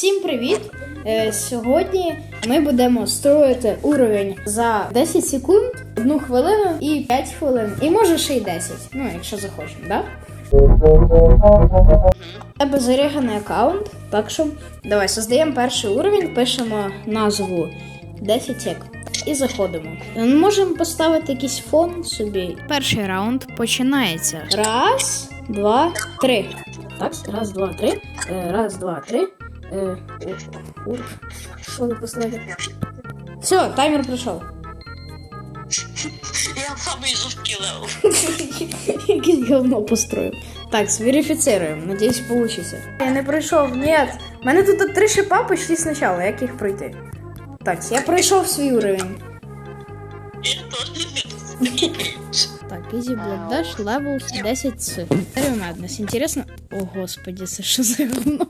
Всім привіт! Е, Сьогодні ми будемо строїти уровень за 10 секунд, 1 хвилину і 5 хвилин. І може ще й 10, ну якщо захочемо, да? Тебе заряганий аккаунт, так що давай создаємо перший уровень, пишемо назву 10 сек і заходимо. Можемо поставити якийсь фон собі. Перший раунд починається. Раз, два, три. Так, раз, два, три. Е, Раз, два, три. О, о, Що ви поставили? Все, таймер пройшов. Я самий жорсткий левел. Якесь говно построїв. Так, верифіцируємо. Надіюсь, получится. Я не пройшов, ні. У мене тут три шипа почти спочатку, як їх пройти? Так, я пройшов свій уровень. Я теж. Так, Easy Block Dash, Levels 10 с. Madness. Интересно? О, господи, це що за говно?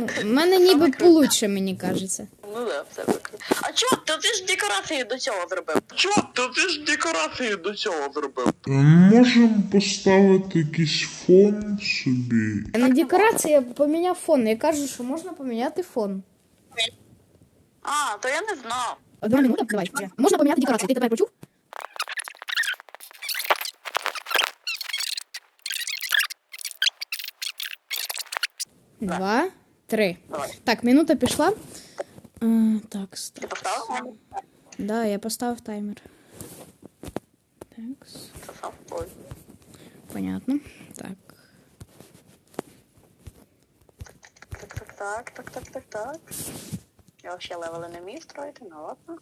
Ну, в мене ніби получше, мені кажеться. Ну да, все так. А чого? То ти ж декорації до цього зробив. Чого? То ти ж декорації до цього зробив. Можемо поставити якийсь фон собі. На декорації я поміняв фон. Я кажу, що можна поміняти фон. А, то я не знав. Одна минута, давай. Можна поміняти декорації. Ти тепер почув? Два, три. Так, минута пішла. Е, так, Ти поставив? Да, я поставив таймер. Так, понятно. Так. Так, так, так, так, так, так, так. Я взагалі левели не вмію строїти, ну ладно.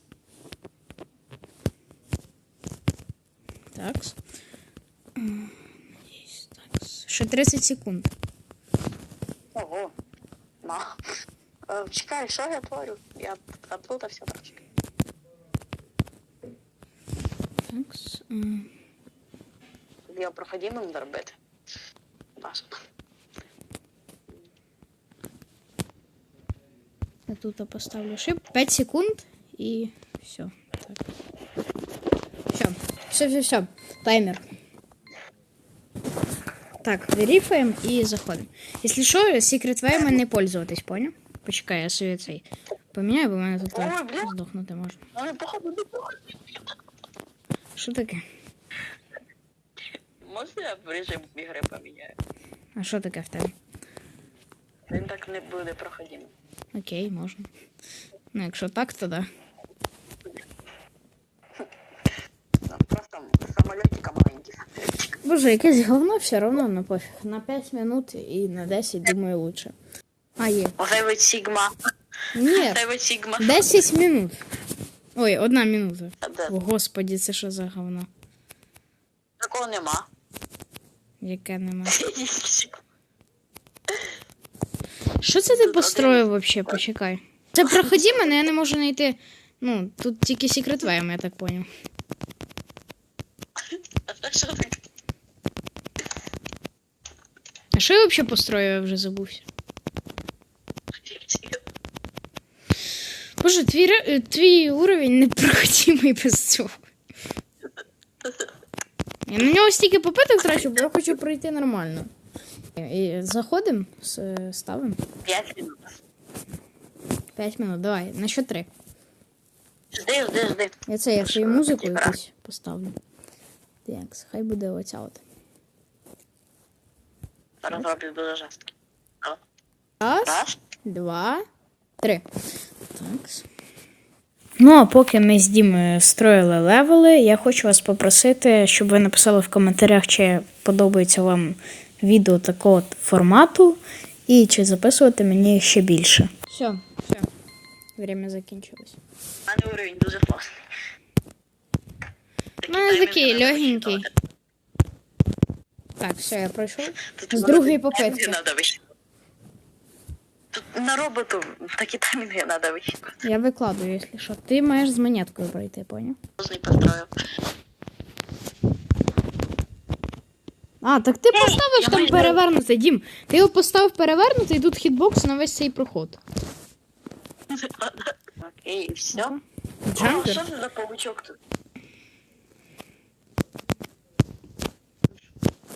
Так. М, надіюсь, Так. Ще 30 секунд. Ого. На. Е, Чекай, що я творю? Я заплутався трошки. Так. м. Я проходимим зробити. Бажано. Я тут поставлю шип. 5 секунд и все. Так. Все. Все, все, все. Таймер. Так, верифаем и заходим. Если что, секрет вайма не пользоватись, понял? Почекай, я собі цей поміняю, бо в мене тут здохнути. Ну, походу. Що таке? Можна я в режим ігри поміняю? А що таке в тебе? Він так не буде проходимим. Окей, можна. Ну, якщо так, то да. Ну, Просто самолетика маленький. Боже, якесь говно все равно на пофіг. На 5 минут і на 10, думаю, лучше. А, є. Оце Сігма. Ні, Оце Сігма. 10 минут. Ой, одна минута. О, господі, це що за говно? Такого нема. Яке нема. Що це ти построїв вообще? Почекай. Це проходимо, але я не можу знайти. Ну, тут тільки секрет вайм, я так понял. А це що я взагалі построїв, я вже забувся. Боже, твій, е, твій уровень непроходимий без цього. Я на нього стільки попиток трачу, бо я хочу пройти нормально. І заходимо, ставимо. П'ять минут. 5 минут, давай, на що 3. Жди, жди, жди. Я це я свою Що, музику якусь поставлю. Так, хай буде оця от. Зараз роблю дуже жорстко. Раз, Раз. два, три. Так. Ну, а поки ми з Дімою строїли левели, я хочу вас попросити, щоб ви написали в коментарях, чи подобається вам відео такого формату, і чи записувати мені ще більше. Все, все. Время закінчилось. У мене уровень дуже класний. У мене такий легенький. Так, все, я пройшов. Тут З другої попитки. надо. Тут на роботу такі таймінги треба висчитувати. Я викладую, якщо що. Ти маєш з монеткою пройти, поняв? Построїв. А, так ти поставиш там перевернутий, Дім. Ти його поставив перевернутий, і тут хітбокс на весь цей проход. Окей, все. О, Джампер? що це за паучок тут?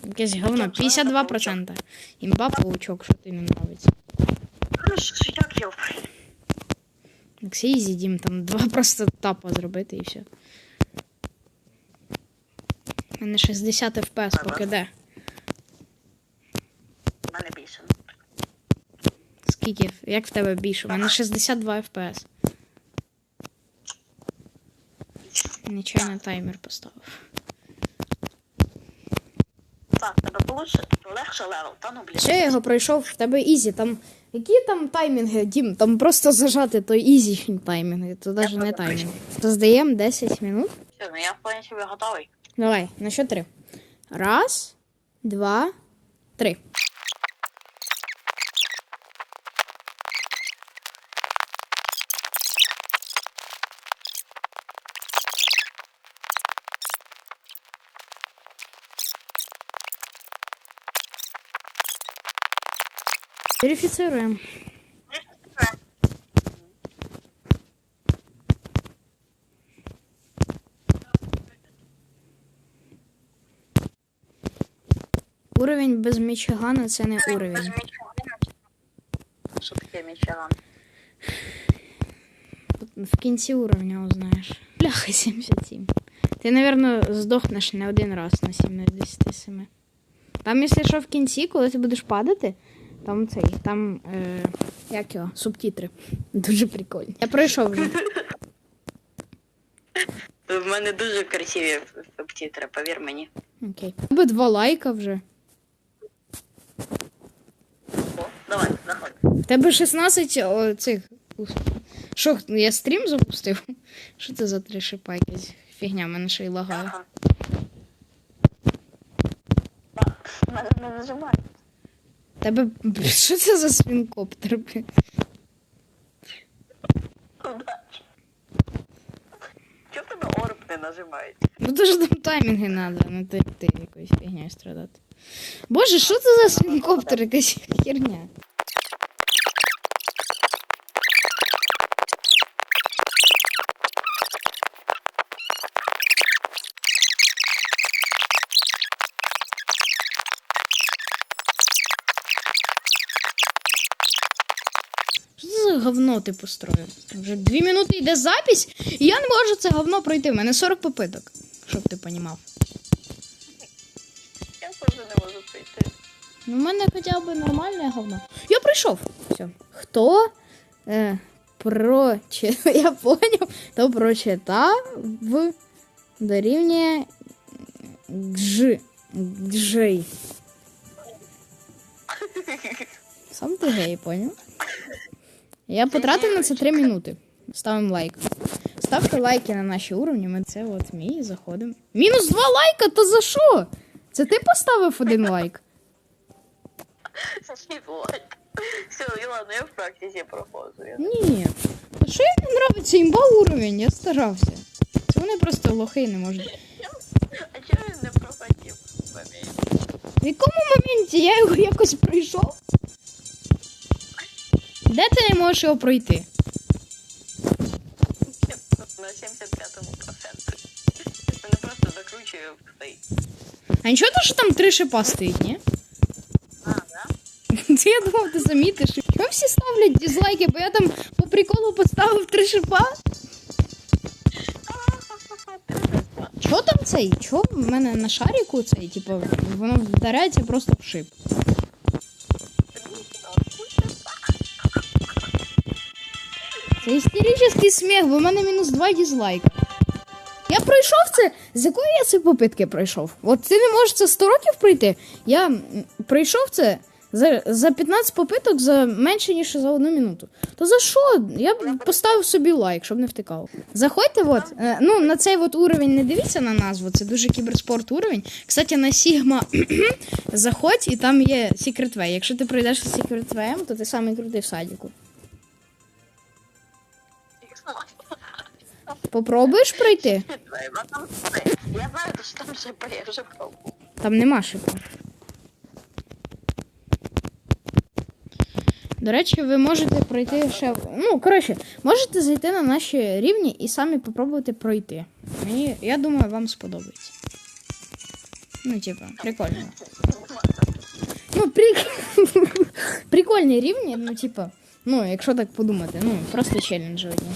Якесь говно. 52%. Імба паучок, що ти не нравиться. Як його? Олексій Ізі там два просто тапа зробити і все. У мене 60 FPS поки де. У мене більше. Скільки? Як в тебе більше? У мене 62 FPS. Нечайно таймер поставив. Легше левел, та ну блін. Ще я його пройшов, в тебе ізі. Там. Які там таймінги, Дім? Там просто зажати той ізі таймінги, то навіть не таймінг. То здаємо 10 минут. Все, ну я в принципі готовий. Давай, на що три? Раз, два, три. Верифицируем. Уровень без Мічигана це не уровень. Що таке Мічелан? В кінці уровня узнаєш. Бляха, 77. Ти, напевно, здохнеш не один раз на 7 на 10 Там, якщо що в кінці, коли ти будеш падати, там цей, там, е, як його, субтитри. Дуже прикольно. Я пройшов вже. В мене дуже красиві субтитри, повір мені. Окей. Тебе два лайка вже. О, давай, заходь. В тебе 16 о, цих. Що, я стрім запустив? Що це за три шипа якась фігня, в мене ще й лагає. Ага. Мене не нажимай. Тебе. Що це за свінкоптер? Чого тебе орб не нажимають? Ну то ж там таймінги треба, ну не ти, ти якоюсь фігнею страдати. Боже, що це за свінкоптер, якась херня? Говно ти построїв? Вже дві минути йде запись, і я не можу це говно пройти. У мене 40 попиток, щоб ти понімав. Я теж не можу прийти. Ну, в мене хоча б нормальне говно. Я прийшов. Все. Хто е, прочи... Я поняв, хто прочитав в дорівнює гж. Гжей. Сам ти гей, поняв? Я потратив на це 3 минути. Ставимо лайк. Ставте лайки на наші уровні. Ми це от мій заходимо. Мінус 2 лайка, то за що? Це ти поставив один лайк? Все, і ладно, я в практиці проходжу. Ні. А що їм нравиться імба уровень? Я старався. Це вони просто лохи не можуть. А чого він не проходив в моменті? В якому моменті я його якось пройшов? Де ти не можеш його пройти? На 75-му проценту. Мене просто закручує в цей. А нічого то, що там три шипа стоїть, ні? А, да? Це я думав, ти замітиш. Чому всі ставлять дизлайки, бо я там по приколу поставив три шипа? Чого там цей? Чого в мене на шаріку цей, типу, воно вдаряється просто в шип. Це істеричний сміх, бо в мене мінус 2 дізлайка. Я пройшов це. З якої я це попитки пройшов? От ти не можеш це 100 років пройти. Я пройшов це за, за 15 попиток за менше, ніж за одну минуту. То за що? Я б поставив собі лайк, щоб не втикав. Заходьте, от, е, ну, на цей от уровень не дивіться на назву, це дуже кіберспорт уровень. Кстати, на Sigma заходь і там є Secret Way. Якщо ти пройдеш Secret Way, то ти самий крутий в садіку. Попробуєш пройти? Я знаю, що там шипи, я вже пробував. Там нема шипу. До речі, ви можете пройти ще. Ну, коротше, можете зайти на наші рівні і самі попробувати пройти. Мені, Я думаю, вам сподобається. Ну, типа, прикольно. Ну, при... прикольні рівні, ну, типа, ну, якщо так подумати, ну, просто челенджі одні.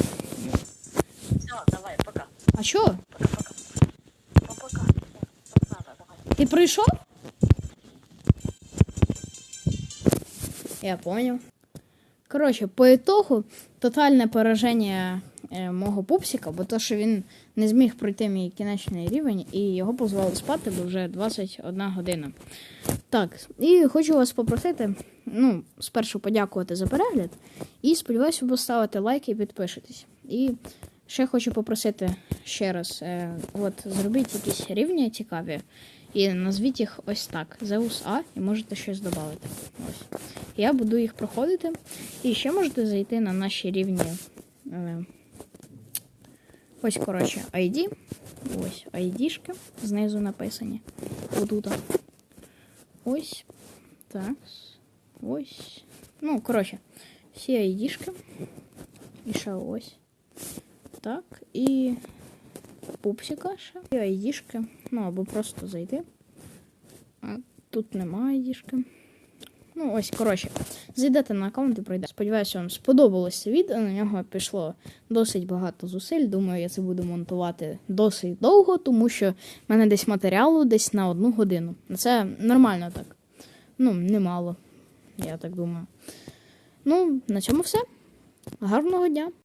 А що? Ти прийшов? Я понял. Коротше, по ітогу тотальне пораження е, мого пупсика, бо то, що він не зміг пройти мій кінечний рівень, і його позвали спати, бо вже 21 година. Так, і хочу вас попросити, ну, спершу подякувати за перегляд. І сподіваюся, ви поставите лайк і підпишетесь. І ще хочу попросити ще раз: е, от зробіть якісь рівні цікаві. І назвіть їх ось так: Zeus А, і можете щось додати. Ось. Я буду їх проходити. І ще можете зайти на наші рівні. Е, ось, коротше, ID. Ось ID-шки знизу написані. Отут. Ось. Так. Ось. Ну, коротше, всі ID-шки. І ще ось. Так. І пупсика ще. І ID-шки. Ну, або просто зайти. А тут немає ID-шки. Ну, ось, коротше, зайдете на аккаунт і пройдете. Сподіваюся, вам сподобалось це відео. На нього пішло досить багато зусиль. Думаю, я це буду монтувати досить довго, тому що в мене десь матеріалу десь на одну годину. Це нормально так. Ну, немало, я так думаю. Ну, на цьому все. Гарного дня!